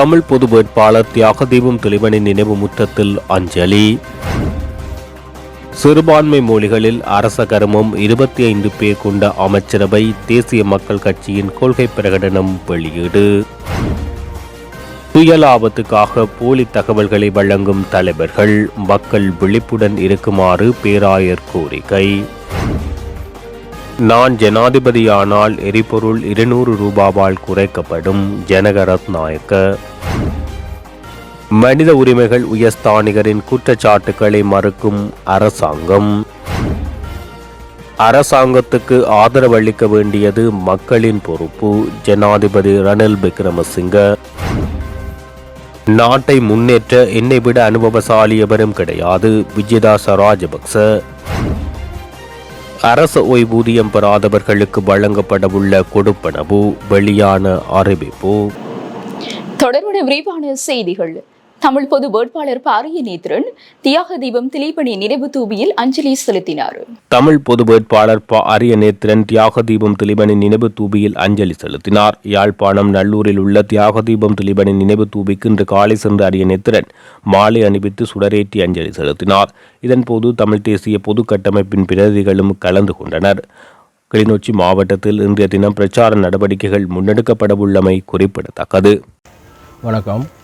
தமிழ் பொது வேட்பாளர் தியாகதீபம் தெளிவனின் நினைவு முற்றத்தில் அஞ்சலி. சிறுபான்மை மொழிகளில் அரச கருமம் இருபத்தி ஐந்து பேர் கொண்ட அமைச்சரவை தேசிய மக்கள் கட்சியின் கொள்கை பிரகடனம் வெளியீடு. புயல் ஆபத்துக்காக போலி தகவல்களை வழங்கும் தலைவர்கள் மக்கள் விழிப்புடன் இருக்குமாறு பேராயர் கோரிக்கை. நான் ஜனாதிபதியானால் எரிபொருள் இருநூறு ரூபாவால் குறைக்கப்படும் ஜனகரத் நாயக்க. மனித உரிமைகள் உயர்ஸ்தானிகரின் குற்றச்சாட்டுக்களை மறுக்கும் அரசாங்கம். அரசாங்கத்துக்கு ஆதரவளிக்க வேண்டியது மக்களின் பொறுப்பு ஜனாதிபதி ரணில் விக்ரமசிங்க. நாட்டை முன்னேற்ற என்னை விட அனுபவசாலி எவரும் கிடையாது விஜயதாச ராஜபக்ச. அரச ஓய்வூதியம் பெறாதவர்களுக்கு வழங்கப்படவுள்ள கொடுப்பனவு வெளியான அறிவிப்பு. தொடர்புடைய விரிவான செய்திகள். தமிழ் பொது வேட்பாளர் பாரிய நேத்திரன் தியாக தீபம் திலீபனி நினைவு தூபியில் அஞ்சலி செலுத்தினார். தமிழ் பொது வேட்பாளர் ப அரிய நேத்திரன் தியாகதீபம் திலீபனின் நினைவு தூபியில் அஞ்சலி செலுத்தினார். யாழ்ப்பாணம் நல்லூரில் உள்ள தியாகதீபம் திலீபனின் நினைவு தூபிக்கு இன்று காலை சென்ற அரிய நேத்திரன் மாலை அணிவித்து சுடரேற்றி அஞ்சலி செலுத்தினார். இதன்போது தமிழ் தேசிய பொது கட்டமைப்பின் பிரதிகளும் கலந்து கொண்டனர். கிளிநொச்சி மாவட்டத்தில் இன்றைய தினம் பிரச்சார நடவடிக்கைகள் முன்னெடுக்கப்படவுள்ளமை குறிப்பிடத்தக்கது. வணக்கம்.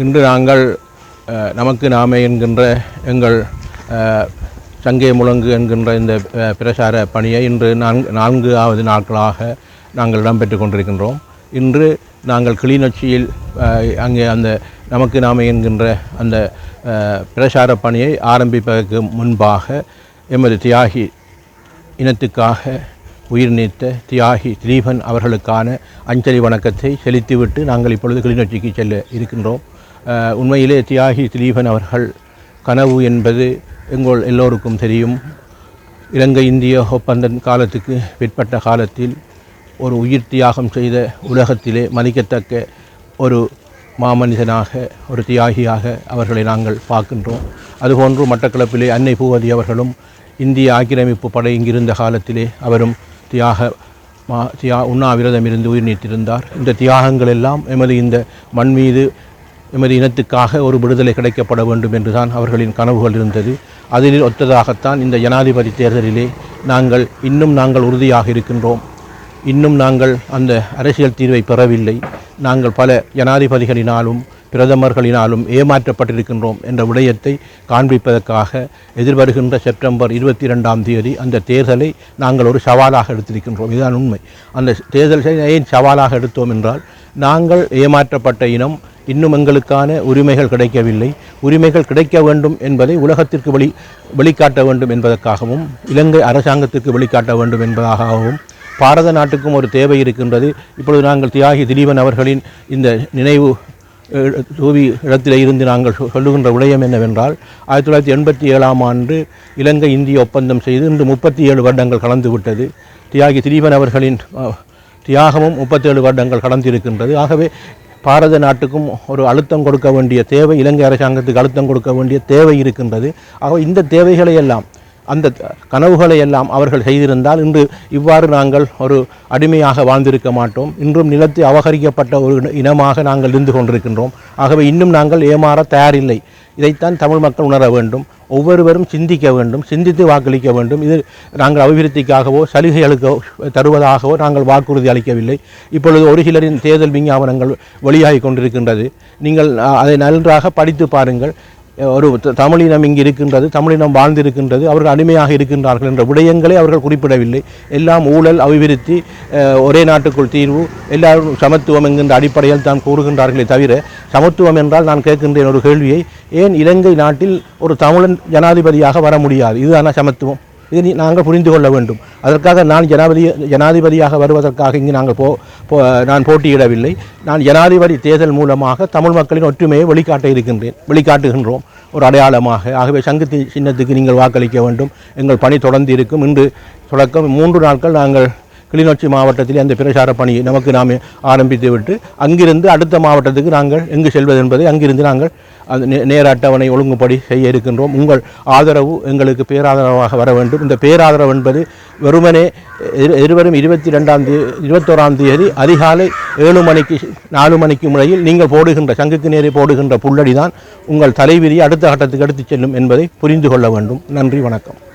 இன்று நாங்கள் நமக்கு நாமே என்கின்ற எங்கள் சங்கே முழங்கு என்கின்ற இந்த பிரசார பணியை இன்று நான்கு நான்காவது நாட்களாக நாங்கள் இடம்பெற்று கொண்டிருக்கின்றோம். இன்று நாங்கள் கிளிநொச்சியில் அங்கே அந்த நமக்கு நாமே என்கின்ற அந்த பிரசார பணியை ஆரம்பிப்பதற்கு முன்பாக எமது தியாகி இனத்துக்காக உயிர் நீத்த தியாகி திலீபன் அவர்களுக்கான அஞ்சலி வணக்கத்தை செலுத்திவிட்டு நாங்கள் இப்பொழுது கிளிநொச்சிக்கு செல்ல இருக்கின்றோம். உண்மையிலே தியாகி திலீபன் அவர்கள் கனவு என்பது எங்கள் எல்லோருக்கும் தெரியும். இலங்கை இந்திய ஒப்பந்த காலத்துக்கு பிற்பட்ட காலத்தில் ஒரு உயிர் தியாகம் செய்த உலகத்திலே மதிக்கத்தக்க ஒரு மாமனிதனாக ஒரு தியாகியாக அவர்களை நாங்கள் பார்க்கின்றோம். அதுபோன்று மட்டக்களப்பிலே அன்னை பூவதி அவர்களும் இந்திய ஆக்கிரமிப்பு படை இங்கிருந்த காலத்திலே அவரும் தியாக மா தியா உண்ணாவிரதம் இருந்து உயிர் நீத்திருந்தார். இந்த தியாகங்கள் எல்லாம் எமது இந்த மண் மீது எமது இனத்துக்காக ஒரு விடுதலை கிடைக்கப்பட வேண்டும் என்றுதான் அவர்களின் கனவுகள் இருந்தது. அதில் ஒத்ததாகத்தான் இந்த ஜனாதிபதி தேர்தலிலே நாங்கள் இன்னும் நாங்கள் உறுதியாக இருக்கின்றோம். இன்னும் நாங்கள் அந்த அரசியல் தீர்வை பெறவில்லை. நாங்கள் பல ஜனாதிபதிகளினாலும் பிரதமர்களினாலும் ஏமாற்றப்பட்டிருக்கின்றோம் என்ற விடயத்தை காண்பிப்பதற்காக எதிர்வருகின்ற செப்டம்பர் இருபத்தி ரெண்டாம் தேதி அந்த தேர்தலை நாங்கள் ஒரு சவாலாக எடுத்திருக்கின்றோம். இதுதான் உண்மை. அந்த தேர்தலை ஏன் சவாலாக எடுத்தோம் என்றால் நாங்கள் ஏமாற்றப்பட்ட இனம் இன்னும் எங்களுக்கான உரிமைகள் கிடைக்கவில்லை. உரிமைகள் கிடைக்க வேண்டும் என்பதை உலகத்திற்கு வெளி வெளிக்காட்ட வேண்டும் என்பதற்காகவும் இலங்கை அரசாங்கத்திற்கு வெளிக்காட்ட வேண்டும் என்பதாகவும் பாரத நாட்டுக்கும் ஒரு தேவை இருக்கின்றது. இப்பொழுது நாங்கள் தியாகி திலீபன் அவர்களின் இந்த நினைவு ரூபி தூவி இடத்திலே இருந்து நாங்கள் சொ- சொல்லுகின்ற விடயம் என்னவென்றால் ஆயிரத்தி தொள்ளாயிரத்தி எண்பத்தி ஏழாம் ஆண்டு இலங்கை இந்திய ஒப்பந்தம் செய்து இன்று முப்பத்தி ஏழு வருடங்கள் கலந்து விட்டது. தியாகி திலீபன் அவர்களின் தியாகமும் முப்பத்தேழு வருடங்கள் கடந்திருக்கின்றது. ஆகவே பாரத நாட்டுக்கும் ஒரு அழுத்தம் கொடுக்க வேண்டிய தேவை இலங்கை அரசாங்கத்துக்கு அழுத்தம் கொடுக்க வேண்டிய தேவை இருக்கின்றது. ஆக இந்த தேவைகளை எல்லாம் அந்த கனவுகளை எல்லாம் அவர்கள் செய்திருந்தால் இன்று இவ்வாறு நாங்கள் ஒரு அடிமையாக வாழ்ந்திருக்க மாட்டோம். இன்றும் நிலத்தை அபகரிக்கப்பட்ட ஒரு இனமாக நாங்கள் இருந்து கொண்டிருக்கின்றோம். ஆகவே இன்னும் நாங்கள் ஏமாற தயாரில்லை. இதைத்தான் தமிழ் மக்கள் உணர வேண்டும். ஒவ்வொருவரும் சிந்திக்க வேண்டும் சிந்தித்து வாக்களிக்க வேண்டும். இது நாங்கள் அபிவிருத்திக்காகவோ சலுகைகளுக்கோ தருவதாகவோ நாங்கள் வாக்குறுதி அளிக்கவில்லை. இப்பொழுது ஒரு சிலரின் தேர்தல் விஞ்ஞாபனங்கள் வெளியாகி கொண்டிருக்கின்றது. நீங்கள் அதை நன்றாக படித்து பாருங்கள். ஒரு தமிழினம் இங்கு இருக்கின்றது தமிழினம் வாழ்ந்திருக்கின்றது அவர்கள் அடிமையாக இருக்கின்றார்கள் என்ற விடயங்களை அவர்கள் குறிப்பிடவில்லை. எல்லாம் ஊழல் அபிவிருத்தி ஒரே நாட்டுக்குள் தீர்வு எல்லாரும் சமத்துவம் என்கின்ற அடிப்படையில் தான் கூறுகின்றார்களே தவிர சமத்துவம் என்றால் நான் கேட்கின்றேன் ஒரு கேள்வியை ஏன் இலங்கை நாட்டில் ஒரு தமிழன் ஜனாதிபதியாக வர முடியாது? இதுதான சமத்துவம்? இதை நீ- நாங்கள் புரிந்து கொள்ள வேண்டும். அதற்காக நான் ஜனாதிபதி ஜனாதிபதியாக வருவதற்காக இங்கு நாங்கள் போ போ- நான் போட்டியிடவில்லை. நான் ஜனாதிபதி தேர்தல் மூலமாக தமிழ் மக்களின் ஒற்றுமையை வெளிக்காட்ட இருக்கின்றேன் வெளிக்காட்டுகின்றோம். ஒரு அடையாளமாக. ஆகவே சங்கத்தி சின்னத்துக்கு நீங்கள் வாக்களிக்க வேண்டும். எங்கள் பணி தொடர்ந்து இருக்கும். இன்று தொடக்கம் மூன்று நாட்கள் நாங்கள் கிளிநொச்சி மாவட்டத்தில் அந்த பிரச்சார பணியை நமக்கு நாம் ஆரம்பித்து விட்டு அங்கிருந்து அடுத்த மாவட்டத்துக்கு நாங்கள் எங்கு செல்வது என்பதை அங்கிருந்து நாங்கள் அந்த நே- நேர அட்டவணை ஒழுங்குபடி செய்ய இருக்கின்றோம். உங்கள் ஆதரவு எங்களுக்கு பேராதரவாக வர வேண்டும். இந்த பேராதரவு என்பது வெறுமனே இரு- இருவரும் இருபத்தி ரெண்டாம் தேதி இருபத்தோராம் தேதி அதிகாலை ஏழு மணிக்கு நாலு மணிக்கு முறையில் நீங்கள் போடுகின்ற சங்குக்கு நேரே போடுகின்ற புள்ளடி தான் உங்கள் தலைவிதி அடுத்த கட்டத்துக்கு எடுத்துச் செல்லும் என்பதை புரிந்து கொள்ள வேண்டும். நன்றி வணக்கம்.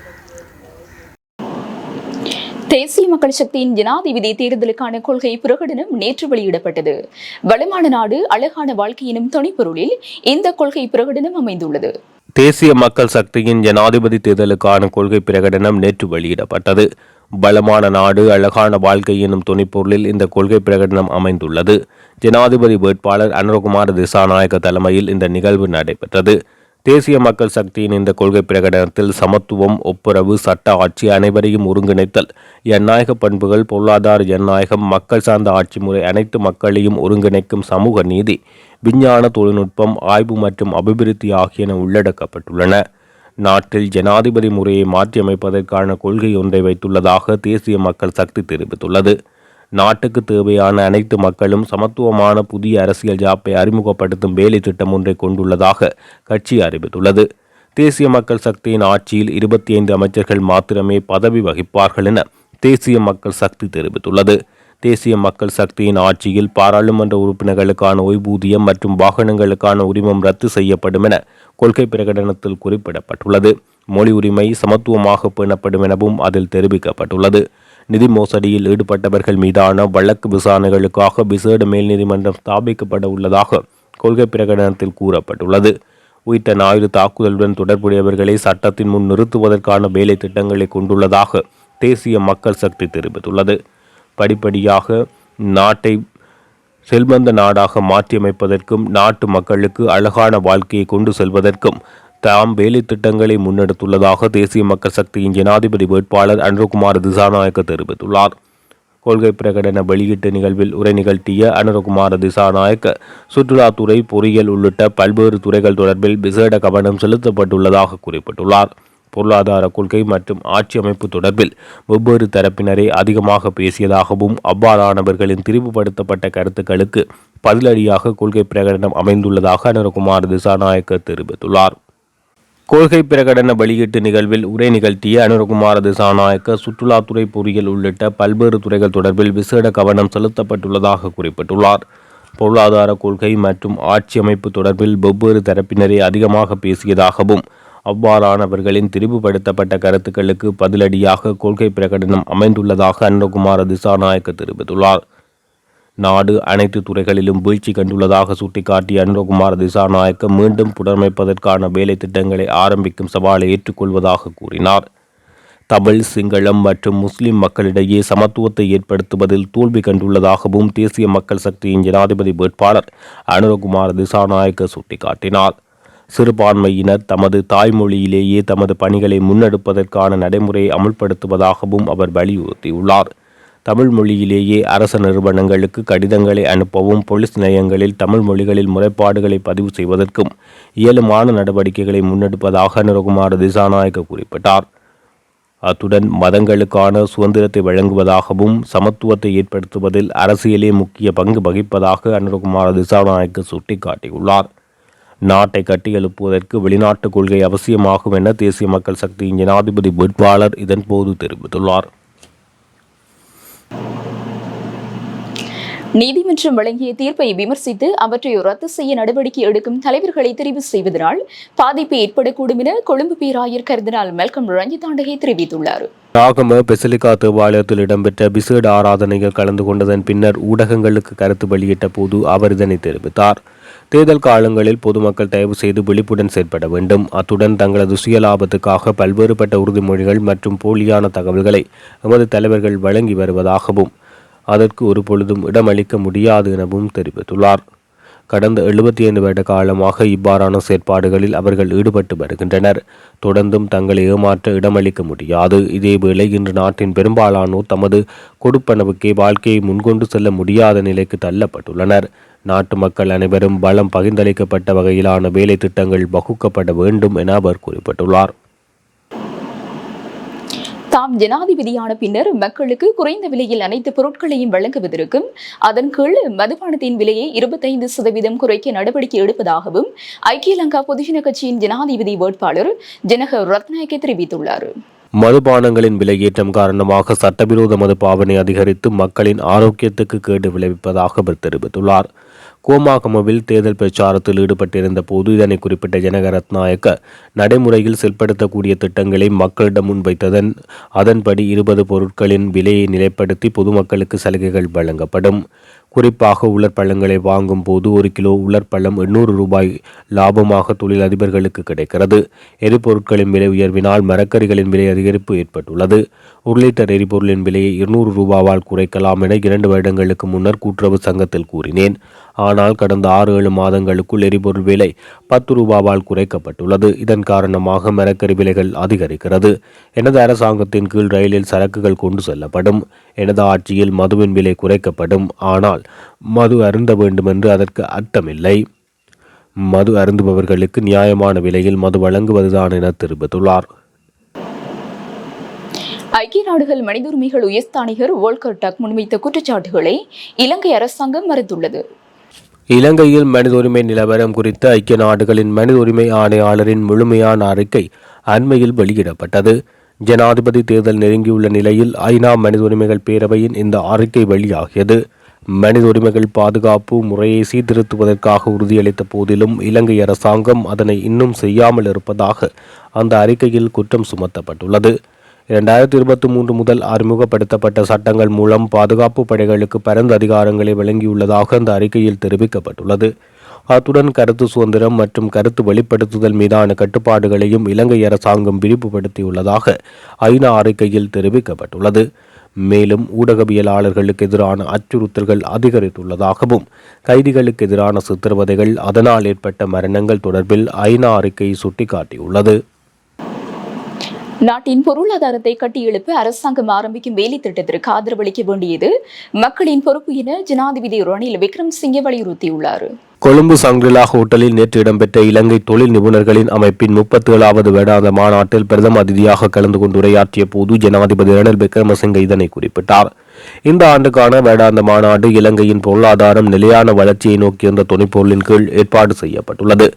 தேசிய மக்கள் சக்தியின் ஜனாதிபதி தேர்தலுக்கான கொள்கை பிரகடனம் நேற்று வெளியிடப்பட்டது. வளமான நாடு அழகான வாழ்க்கையினும் துணைப்பொருளில் இந்த கொள்கை பிரகடனம் அமைந்துள்ளது. தேசிய மக்கள் சக்தியின் ஜனாதிபதி தேர்தலுக்கான கொள்கை பிரகடனம் நேற்று வெளியிடப்பட்டது. பலமான நாடு அழகான வாழ்க்கை எனும் துணைப்பொருளில் இந்த கொள்கை பிரகடனம் அமைந்துள்ளது. ஜனாதிபதி வேட்பாளர் அனுரகுமார் திசாநாயக்க தலைமையில் இந்த நிகழ்வு நடைபெற்றது. தேசிய மக்கள் சக்தியின் இந்த கொள்கை பிரகடனத்தில் சமத்துவம் ஒப்புரவு சட்ட ஆட்சி அனைவரையும் ஒருங்கிணைத்தல் ஜனநாயக பண்புகள் பொருளாதார ஜனநாயகம் மக்கள் சார்ந்த ஆட்சி முறை அனைத்து மக்களையும் ஒருங்கிணைக்கும் சமூக நீதி விஞ்ஞான தொழில்நுட்பம் ஆய்வு மற்றும் அபிவிருத்தி ஆகியன உள்ளடக்கப்பட்டுள்ளன. நாட்டில் ஜனாதிபதி முறையை மாற்றியமைப்பதற்கான கொள்கை ஒன்றை வைத்துள்ளதாக தேசிய மக்கள் சக்தி தெரிவித்துள்ளது. நாட்டுக்கு தேவையான அனைத்து மக்களும் சமத்துவமான புதிய அரசியல் ஜாப்பை அறிமுகப்படுத்தும் வேலை திட்டம் ஒன்றை கொண்டுள்ளதாக கட்சி அறிவித்துள்ளது. தேசிய மக்கள் சக்தியின் ஆட்சியில் இருபத்தி ஐந்து அமைச்சர்கள் மாத்திரமே பதவி வகிப்பார்கள் என தேசிய மக்கள் சக்தி தெரிவித்துள்ளது. தேசிய மக்கள் சக்தியின் ஆட்சியில் பாராளுமன்ற உறுப்பினர்களுக்கான ஓய்வூதியம் மற்றும் வாகனங்களுக்கான உரிமம் ரத்து செய்யப்படும் என கொள்கை பிரகடனத்தில் குறிப்பிடப்பட்டுள்ளது. மொழி உரிமை சமத்துவமாக பேணப்படும் எனவும் அதில் தெரிவிக்கப்பட்டுள்ளது. நிதி மோசடியில் ஈடுபட்டவர்கள் மீதான வழக்கு விசாரணைகளுக்காக விசேட மேல் நீதிமன்றம் ஸ்தாபிக்கப்பட உள்ளதாக கொள்கை பிரகடனத்தில் கூறப்பட்டுள்ளது. உயிர்த்த ஞாயிறு தாக்குதலுடன் தொடர்புடையவர்களை சட்டத்தின் முன் நிறுத்துவதற்கான வேலை திட்டங்களை கொண்டுள்ளதாக தேசிய மக்கள் சக்தி தெரிவித்துள்ளது. படிப்படியாக நாட்டை செல்வந்த நாடாக மாற்றியமைப்பதற்கும் நாட்டு மக்களுக்கு அழகான வாழ்க்கையை கொண்டு செல்வதற்கும் தாம் வேலை திட்டங்களை முன்னெடுத்துள்ளதாக தேசிய மக்கள் சக்தியின் ஜனாதிபதி வேட்பாளர் அனுரகுமார் திசாநாயக்க தெரிவித்துள்ளார். கொள்கை பிரகடன வெளியீட்டு நிகழ்வில் உரை நிகழ்த்திய அனுரகுமார திசாநாயக்க சுற்றுலாத்துறை பொறியியல் உள்ளிட்ட பல்வேறு துறைகள் தொடர்பில் விசேட கவனம் செலுத்தப்பட்டுள்ளதாக குறிப்பிட்டுள்ளார். பொருளாதார கொள்கை மற்றும் ஆட்சி அமைப்பு தொடர்பில் வெவ்வேறு தரப்பினரை அதிகமாக பேசியதாகவும் அவ்வாறானவர்களின் திரிவுபடுத்தப்பட்ட கருத்துக்களுக்கு பதிலடியாக கொள்கை பிரகடனம் அமைந்துள்ளதாக அனுரகுமார் திசாநாயக்க தெரிவித்துள்ளார். கொள்கை பிரகடன வெளியீட்டு நிகழ்வில் உரை நிகழ்த்திய அனுரகுமார திசாநாயக்க சுற்றுலாத்துறை பொறியியல் உள்ளிட்ட பல்வேறு துறைகள் தொடர்பில் விசேட கவனம் செலுத்தப்பட்டுள்ளதாக குறிப்பிட்டுள்ளார். பொருளாதார கொள்கை மற்றும் ஆட்சி அமைப்பு தொடர்பில் வெவ்வேறு தரப்பினரை அதிகமாக பேசியதாகவும் அவ்வாறானவர்களின் திரிவுபடுத்தப்பட்ட கருத்துக்களுக்கு பதிலடியாக கொள்கை பிரகடனம் அமைந்துள்ளதாக அனுரகுமார திசாநாயக்க தெரிவித்துள்ளார். நாடு அனைத்து துறைகளிலும் வீழ்ச்சி கண்டுள்ளதாக சுட்டிக்காட்டிய அனுரகுமார் திசாநாயக்க மீண்டும் புனரமைப்பதற்கான வேலை திட்டங்களை ஆரம்பிக்கும் சவாலை ஏற்றுக்கொள்வதாக கூறினார். தமிழ் சிங்களம் மற்றும் முஸ்லிம் மக்களிடையே சமத்துவத்தை ஏற்படுத்துவதில் தோல்வி கண்டுள்ளதாகவும் தேசிய மக்கள் சக்தியின் ஜனாதிபதி வேட்பாளர் அனுரகுமார் திசாநாயக்க சுட்டிக்காட்டினார். சிறுபான்மையினர் தமது தாய்மொழியிலேயே தமது பணிகளை முன்னெடுப்பதற்கான நடைமுறையை அமுல்படுத்துவதாகவும் அவர் வலியுறுத்தியுள்ளார். தமிழ் மொழியிலேயே அரச நிறுவனங்களுக்கு கடிதங்களை அனுப்பவும் போலீஸ் நிலையங்களில் தமிழ் மொழிகளில் முறைப்பாடுகளை பதிவு செய்வதற்கும் இயலுமான நடவடிக்கைகளை முன்னெடுப்பதாக அனுரகுமார் திசாநாயக்க குறிப்பிட்டார். அத்துடன் மதங்களுக்கான சுதந்திரத்தை வழங்குவதாகவும் சமத்துவத்தை ஏற்படுத்துவதில் அரசியலே முக்கிய பங்கு வகிப்பதாக அனுரகுமார் திசாநாயக்க சுட்டிக்காட்டியுள்ளார். நாட்டை கட்டியெழுப்புவதற்கு வெளிநாட்டு கொள்கை அவசியமாகும் என தேசிய மக்கள் சக்தியின் ஜனாதிபதி வேட்பாளர் இதன்போது தெரிவித்துள்ளார். நீதிமன்றம் வழங்கிய தீர்ப்பை விமர்சித்து அவற்றை ரத்து செய்ய நடவடிக்கை எடுக்கும் தலைவர்களை தெரிவு செய்வதனால் பாதிப்பு ஏற்படக்கூடும் என கொழும்பு பேராயர் கருதினால் மெல்கம் ரஞ்சிதாண்டகை தெரிவித்துள்ளார். ராகம பெசலிகா தேவாலயத்தில் இடம்பெற்ற விசேட ஆராதனையில் கலந்து கொண்டதன் பின்னர் ஊடகங்களுக்கு கருத்து வெளியிட்ட போது அவர் இதனை தெரிவித்தார். தேர்தல் காலங்களில் பொதுமக்கள் தயவு செய்து விழிப்புடன் செயற்பட வேண்டும். அத்துடன் தங்களது சுயலாபத்துக்காக பல்வேறுபட்ட உறுதிமொழிகள் மற்றும் போலியான தகவல்களை எமது தலைவர்கள் வழங்கி வருவதாகவும் அதற்கு ஒரு பொழுதும் இடமளிக்க முடியாது எனவும் தெரிவித்துள்ளார். கடந்த எழுபத்தி ஐந்து வருட காலமாக இவ்வாறான செயற்பாடுகளில் அவர்கள் ஈடுபட்டு வருகின்றனர். தொடர்ந்தும் தங்களை ஏமாற்ற இடமளிக்க முடியாது. இதேவேளை இன்று நாட்டின் பெரும்பாலானோர் தமது கொடுப்பனவுக்கே வாழ்க்கையை முன்கொண்டு செல்ல முடியாத நிலைக்கு தள்ளப்பட்டுள்ளனர். நாட்டு மக்கள் அனைவரும் பலம் பகிர்ந்தளிக்கப்பட்ட வகையிலான வேலை திட்டங்கள் வகுக்கப்பட வேண்டும் என அவர் குறிப்பிட்டுள்ளார். தாம் ஜனாதிபதியான பின்னர் மக்களுக்கு குறைந்த விலையில் அனைத்து பொருட்களையும் வழங்குவதற்கும் அதன் கீழ் மதுபானத்தின் விலையை இருபத்தைந்து சதவீதம் குறைக்க நடவடிக்கை எடுப்பதாகவும் ஐக்கிய லங்கா பொதுஜன கட்சியின் ஜனாதிபதி வேட்பாளர் ஜனக ரத்நாயக்க தெரிவித்துள்ளார். மதுபானங்களின் விலையேற்றம் காரணமாக சட்டவிரோத மது பாவனை அதிகரித்து மக்களின் ஆரோக்கியத்துக்கு கேடு விளைவிப்பதாக அவர் தெரிவித்துள்ளார். கோமாகமவில் தேர்தல் பிரச்சாரத்தில் ஈடுபட்டிருந்த போது இதனை குறிப்பிட்ட ஜனக ரத்நாயக்க நடைமுறையில் செயல்படுத்தக்கூடிய திட்டங்களை மக்களிடம் முன்வைத்ததன் அதன்படி இருபது பொருட்களின் விலையை நிலைப்படுத்தி பொதுமக்களுக்கு சலுகைகள் வழங்கப்படும். குறிப்பாக உலர்பழங்களை வாங்கும் போது ஒரு கிலோ உலர்பழம் எண்ணூறு ரூபாய் லாபமாக தொழிலதிபர்களுக்கு கிடைக்கிறது. எரிபொருட்களின் விலை உயர்வினால் மரக்கறிகளின் விலை அதிகரிப்பு ஏற்பட்டுள்ளது. ஒரு லிட்டர் எரிபொருளின் விலையை இருநூறு ரூபாவால் குறைக்கலாம் என இரண்டு வருடங்களுக்கு முன்னர் கூட்டுறவு சங்கத்தில் கூறினேன். ஆனால் கடந்த ஆறு ஏழு மாதங்களுக்குள் எரிபொருள் விலை பத்து ரூபாவால் குறைக்கப்பட்டுள்ளது. இதன் காரணமாக மரக்கறி விலைகள் அதிகரிக்கிறது. எனது அரசாங்கத்தின் கீழ் ரயிலில் சரக்குகள் கொண்டு செல்லப்படும். எனது ஆட்சியில் மதுவின் விலை குறைக்கப்படும். ஆனால் மது அருந்த வேண்டுமென்று அதற்கு அர்த்தமில்லை. மது அருந்துபவர்களுக்கு நியாயமான விலையில் மது வழங்குவதுதான் என தெரிவித்துள்ளார். ஐக்கிய நாடுகள் மனித உரிமைகள் உயர்ஸ்தானிகர் வோல்கர் டக் முன்வைத்த குற்றச்சாட்டுகளை இலங்கை அரசாங்கம் மறுத்துள்ளது. இலங்கையில் மனித உரிமை நிலவரம் குறித்த ஐக்கிய நாடுகளின் மனித உரிமை ஆணையாளரின் முழுமையான அறிக்கை அண்மையில் வெளியிடப்பட்டது. ஜனாதிபதி தேர்தல் நெருங்கியுள்ள நிலையில் ஐநா மனித உரிமைகள் பேரவையின் இந்த அறிக்கை வெளியாகியது. மனித உரிமைகள் பாதுகாப்பு முறையை சீர்திருத்துவதற்காக உறுதியளித்த போதிலும் இலங்கை அரசாங்கம் அதனை இன்னும் செய்யாமல் இருப்பதாக அந்த அறிக்கையில் குற்றம் சுமத்தப்பட்டுள்ளது. இரண்டாயிரத்தி இருபத்தி மூன்று முதல் அறிமுகப்படுத்தப்பட்ட சட்டங்கள் மூலம் பாதுகாப்பு படைகளுக்கு பரந்த அதிகாரங்களை வழங்கியுள்ளதாக அந்த அறிக்கையில் தெரிவிக்கப்பட்டுள்ளது. அத்துடன் கருத்து சுதந்திரம் மற்றும் கருத்து வெளிப்படுத்துதல் மீதான கட்டுப்பாடுகளையும் இலங்கை அரசாங்கம் விரிவுபடுத்தியுள்ளதாக ஐநா அறிக்கையில் தெரிவிக்கப்பட்டுள்ளது. மேலும் ஊடகவியலாளர்களுக்கு எதிரான அச்சுறுத்தல்கள் அதிகரித்துள்ளதாகவும் கைதிகளுக்கு எதிரான சித்திரவதைகள் அதனால் ஏற்பட்ட மரணங்கள் தொடர்பில் ஐநா அறிக்கை சுட்டிக்காட்டியுள்ளது. நாட்டின் பொருளாதாரத்தை கட்டியெழுப்ப அரசாங்கம் ஆரம்பிக்கும் வேலை திட்டத்திற்கு ஆதரவளிக்க வேண்டியது மக்களின் பொறுப்பு என ஜனாதிபதி ரணில் விக்ரம்சிங்கே வலியுறுத்தியுள்ளார். கொழும்பு சங்கிலா ஹோட்டலில் நேற்று இடம்பெற்ற இலங்கை தொழில் நிபுணர்களின் அமைப்பின் முப்பத்தி ஏழாவது வேடாந்த மாநாட்டில் பிரதம அதிதியாக கலந்து கொண்டு உரையாற்றிய போது ஜனாதிபதி ரணில் விக்ரமசிங்க இதனை குறிப்பிட்டார். இந்த ஆண்டுக்கான வேடாந்த மாநாடு இலங்கையின் பொருளாதாரம் நிலையான வளர்ச்சியை நோக்கியிருந்த துணைப்பொருளின் கீழ் ஏற்பாடு செய்யப்பட்டுள்ளது.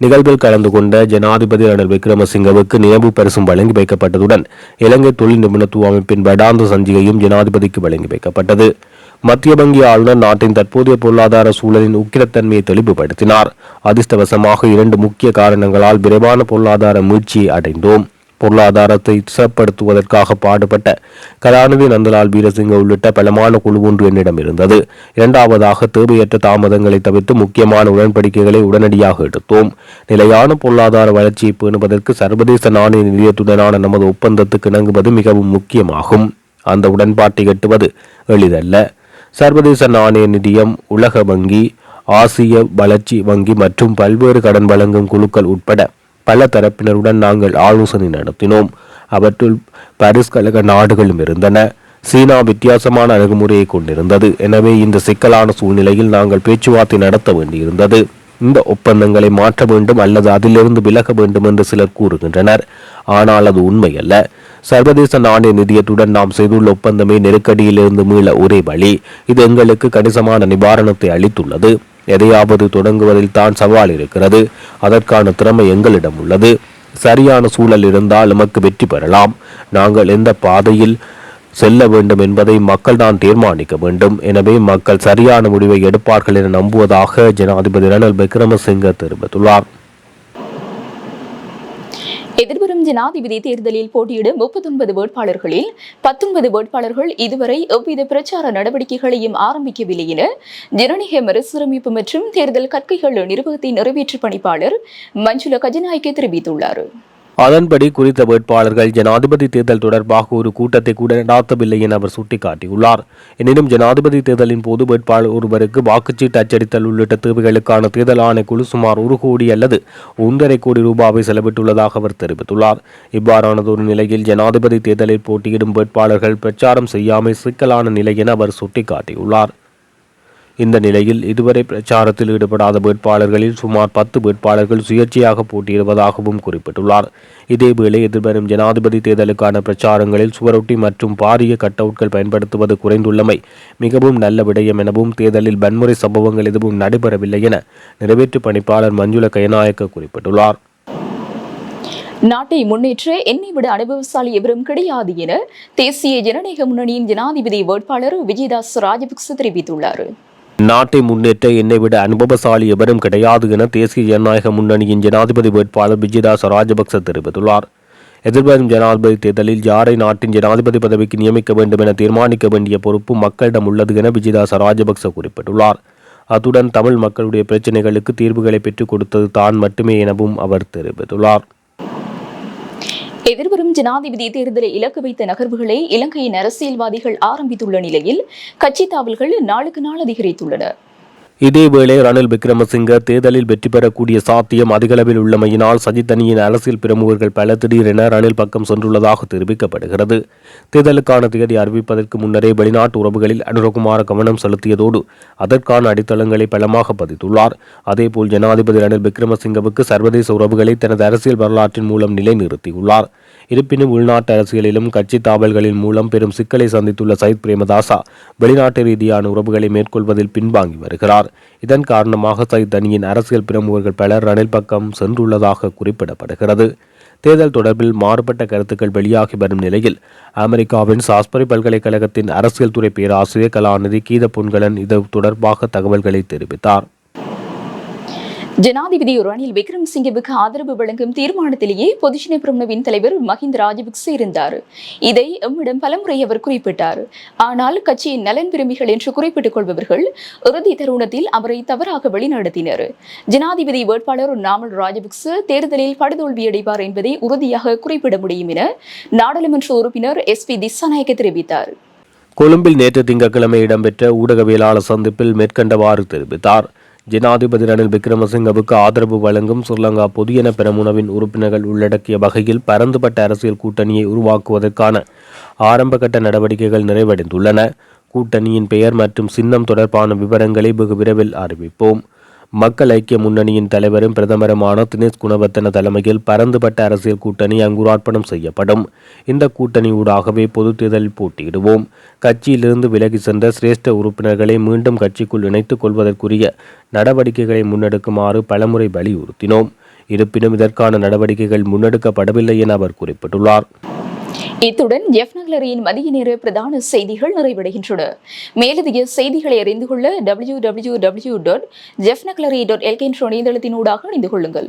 நிகழ்வில் கலந்து கொண்ட ஜனாதிபதி ரணில் விக்ரமசிங்கவுக்கு நினைவு பரிசும் வழங்கி வைக்கப்பட்டதுடன் இலங்கை தொழில் நிபுணத்துவ அமைப்பின் வடாந்த சஞ்சிகையும் ஜனாதிபதிக்கு வழங்கி வைக்கப்பட்டது. மத்திய வங்கி ஆளுநர் நாட்டின் தற்போதைய பொருளாதார சூழலின் உக்கிரத்தன்மையை தெளிவுபடுத்தினார். அதிர்ஷ்டவசமாக இரண்டு முக்கிய காரணங்களால் விரைவான பொருளாதார மீழ்ச்சியை அடைந்தோம். பொருளாதாரத்தை திசப்படுத்துவதற்காக பாடுபட்ட கலாநிதி நந்தலால் வீரசிங்க உள்ளிட்ட பலமான குழு ஒன்று என்னிடம் இருந்தது. இரண்டாவதாக தேவையற்ற தாமதங்களை தவிர்த்து முக்கியமான உடன்படிக்கைகளை உடனடியாக எடுத்தோம். நிலையான பொருளாதார வளர்ச்சியை பேணுவதற்கு சர்வதேச நாணய நிதியத்துடனான நமது ஒப்பந்தத்துக்கு இணங்குவது மிகவும் முக்கியமாகும். அந்த உடன்பாட்டை எட்டுவது எளிதல்ல. சர்வதேச நாணய நிதியம் உலக வங்கி ஆசிய வளர்ச்சி வங்கி மற்றும் பல்வேறு கடன் வழங்கும் குழுக்கள் உட்பட பல தரப்பினருடன் நாங்கள் ஆலோசனை நடத்தினோம். அவற்றுள் பாரிஸ் கழக நாடுகளும் இருந்தன. சீனா வித்தியாசமான அணுகுமுறையை கொண்டிருந்தது. எனவே இந்த சிக்கலான சூழ்நிலையில் நாங்கள் பேச்சுவார்த்தை நடத்த வேண்டியிருந்தது. இந்த ஒப்பந்தங்களை மாற்ற வேண்டும் அல்லது அதிலிருந்து விலக வேண்டும் என்று சிலர் கூறுகின்றனர். ஆனால் அது உண்மையல்ல. சர்வதேச நாணய நிதியத்துடன் நாம் செய்துள்ள ஒப்பந்தமே நெருக்கடியிலிருந்து மீள ஒரே வழி. இது எங்களுக்கு கணிசமான நிவாரணத்தை அளித்துள்ளது. எதையாவது தொடங்குவதில் தான் சவால் இருக்கிறது. அதற்கான திறமை எங்களிடம் உள்ளது. சரியான சூழல் இருந்தால் நமக்கு வெற்றி பெறலாம். நாங்கள் எந்த பாதையில் செல்ல வேண்டும் என்பதை மக்கள் தான் தீர்மானிக்க வேண்டும். எனவே மக்கள் சரியான முடிவை எடுப்பார்கள் என நம்புவதாக ஜனாதிபதி ரணில் விக்ரமசிங்க தெரிவித்துள்ளார். எதிர்வரும் ஜனாதிபதி தேர்தலில் போட்டியிடும் முப்பத்தொன்பது வேட்பாளர்களில் பத்தொன்பது வேட்பாளர்கள் இதுவரை எவ்வித பிரச்சார நடவடிக்கைகளையும் ஆரம்பிக்கவில்லை என ஜனநாயக மறுசீரமைப்பு மற்றும் தேர்தல் கற்கைகள் நிர்வாகத்தின் நிறைவேற்று பணிப்பாளர் மஞ்சுள கஜநாயக்கே தெரிவித்துள்ளார். அதன்படி குறித்த வேட்பாளர்கள் ஜனாதிபதி தேர்தல் தொடர்பாக ஒரு கூட்டத்தை கூட நடாத்தவில்லை என அவர் சுட்டிக்காட்டியுள்ளார். எனினும் ஜனாதிபதி தேர்தலின் போது வேட்பாளர் ஒருவருக்கு வாக்குச்சீட்டு அச்சடித்தல் உள்ளிட்ட தேவைகளுக்கான தேர்தல் ஆணைக்குழு சுமார் ஒரு கோடி அல்லது ஒன்றரை கோடி ரூபாவை செலவிட்டுள்ளதாக அவர் தெரிவித்துள்ளார். இவ்வாறானது ஒரு நிலையில் ஜனாதிபதி தேர்தலில் போட்டியிடும் வேட்பாளர்கள் பிரச்சாரம் செய்யாமல் சிக்கலான நிலை என அவர் சுட்டிக்காட்டியுள்ளார். இந்த நிலையில் இதுவரை பிரச்சாரத்தில் ஈடுபடாத வேட்பாளர்களில் சுமார் பத்து வேட்பாளர்கள் சுயேட்சையாக போட்டியிடுவதாகவும் குறிப்பிட்டுள்ளார். இதேவேளை எதிர்வரும் ஜனாதிபதி தேர்தலுக்கான பிரச்சாரங்களில் சுவரொட்டி மற்றும் பாரிய கட்டவுட்கள் பயன்படுத்துவது குறைந்துள்ளமை மிகவும் நல்ல விடயம் எனவும் தேர்தலில் வன்முறை சம்பவங்கள் எதுவும் நடைபெறவில்லை என நிறைவேற்று பணிப்பாளர் மஞ்சுள கயநாயக்க குறிப்பிட்டுள்ளார். நாட்டை முன்னேற்ற என்னை விட அனுபவசாலி எவரும் கிடையாது என தேசிய ஜனநாயக முன்னணியின் ஜனாதிபதி வேட்பாளர் விஜயதாஸ் ராஜபக்ச தெரிவித்துள்ளார். நாட்டை முன்னேற்ற என்னை விட அனுபவசாலி எவரும் கிடையாது என தேசிய ஜனநாயக முன்னணியின் ஜனாதிபதி வேட்பாளர் விஜயதாஸ் ராஜபக்ச தெரிவித்துள்ளார். எதிர்வரும் ஜனாதிபதி தேர்தலில் யாரை நாட்டின் ஜனாதிபதி பதவிக்கு நியமிக்க வேண்டும் என தீர்மானிக்க வேண்டிய பொறுப்பு மக்களிடம் உள்ளது என விஜயதாஸ் ராஜபக்ச குறிப்பிட்டுள்ளார். அத்துடன் தமிழ் மக்களுடைய பிரச்சினைகளுக்கு தீர்வுகளை பெற்றுக் கொடுத்தது தான் மட்டுமே எனவும் அவர் தெரிவித்துள்ளார். எதிர்வரும் ஜனாதிபதி தேர்தலை இலக்கு வைத்த நகர்வுகளை இலங்கையின் அரசியல்வாதிகள் ஆரம்பித்துள்ள நிலையில் கட்சி தாவல்கள் நாளுக்கு நாள் அதிகரித்துள்ளன. இதேவேளை ரணில் விக்ரமசிங்க தேர்தலில் வெற்றி பெறக்கூடிய சாத்தியம் அதிகளவில் உள்ளமையினால் சஜித் அணியின் அரசியல் பிரமுகர்கள் பல திடீரென ரணில் பக்கம் சென்றுள்ளதாக தெரிவிக்கப்படுகிறது. தேர்தலுக்கான தேதி அறிவிப்பதற்கு முன்னரே வெளிநாட்டு உறவுகளில் அனுரகுமார கவனம் செலுத்தியதோடு அதற்கான அடித்தளங்களை பலமாக பதித்துள்ளார். அதேபோல் ஜனாதிபதி ரணில் விக்ரமசிங்கவுக்கு சர்வதேச உறவுகளை தனது அரசியல் வரலாற்றின் மூலம் நிலைநிறுத்தியுள்ளார். இருப்பினும் உள்நாட்டு அரசியலிலும் கட்சி தாவல்களின் மூலம் பெரும் சிக்கலை சந்தித்துள்ள சயித் பிரேமதாசா வெளிநாட்டு ரீதியான உறவுகளை மேற்கொள்வதில் பின்வாங்கி வருகிறார். இதன் காரணமாக சயித் அணியின் அரசியல் பிரமுகர்கள் பலர் ரணில் பக்கம் சென்றுள்ளதாக குறிப்பிடப்படுகிறது. தேர்தல் தொடர்பில் மாறுபட்ட கருத்துக்கள் வெளியாகி வரும் நிலையில் அமெரிக்காவின் சாஸ்பரி பல்கலைக்கழகத்தின் அரசியல் துறை பேராசிரியர் கலாநிதி கீத புன்கலன் இது தொடர்பாக தகவல்களை தெரிவித்தார். ஜனாதிபதி ரணில் விக்ரமசிங்கவுக்கு ஆதரவு வழங்கும் தீர்மானத்திலேயே பொதுஜன பிரமுனவின் தலைவர் மஹிந்த ராஜபக்சே இருந்தார். இதை எம்மிடம் பலமுறை அவர் குறிப்பிட்டார். ஆனால் கட்சியின் நலன் விரும்பிகள் என்று குறிப்பிட்டுக் கொள்பவர்கள் இறுதி தருணத்தில் அவரை தவறாக வழிநடத்தினர். ஜனாதிபதி வேட்பாளர் நாமல் ராஜபக்சே தேர்தலில் படுதோல்வியடைவார் என்பதை உறுதியாக குறிப்பிட முடியும் என நாடாளுமன்ற உறுப்பினர் எஸ் பி திசாநாயக்க தெரிவித்தார். கொழும்பில் நேற்று திங்கட்கிழமை இடம்பெற்ற ஊடகவியலாளர் சந்திப்பில் மேற்கண்டவாறு தெரிவித்தார். ஜனாதிபதி ரணில் விக்ரமசிங்கவுக்கு ஆதரவு வழங்கும் ஸ்ரீலங்கா பொதுஜன பெரமுனவின் உறுப்பினர்கள் உள்ளடக்கிய வகையில் பரந்துபட்ட அரசியல் கூட்டணியை உருவாக்குவதற்கான ஆரம்பகட்ட நடவடிக்கைகள் நிறைவடைந்துள்ளன. கூட்டணியின் பெயர் மற்றும் சின்னம் தொடர்பான விவரங்களை வெகு விரைவில் அறிவிப்போம். மக்கள் ஐக்கிய முன்னணியின் தலைவரும் பிரதமருமான தினேஷ் குணவர்த்தன தலைமையில் பரந்துபட்ட அரசியல் கூட்டணி அங்குரார்ப்பணம் செய்யப்படும். இந்த கூட்டணி ஊடாகவே பொதுத் தேர்தலில் போட்டியிடுவோம். கட்சியிலிருந்து விலகி சென்ற சிரேஷ்ட உறுப்பினர்களை மீண்டும் கட்சிக்குள் இணைத்துக் கொள்வதற்குரிய நடவடிக்கைகளை முன்னெடுக்குமாறு பலமுறை வலியுறுத்தினோம். இருப்பினும் இதற்கான நடவடிக்கைகள் முன்னெடுக்கப்படவில்லை என அவர் குறிப்பிட்டுள்ளார். இத்துடன் எஃப் நகலரியின் மதிய நேர பிரதான செய்திகள் நிறைவடைகின்றன. மேலதிக செய்திகளை அறிந்து கொள்ள டபிள்யூ டபிள்யூ டபிள்யூ டாட் ஜெஃப் நகலரி டாட் எல்கே என்ற இணையதளத்தினூடாக இணைந்து கொள்ளுங்கள்.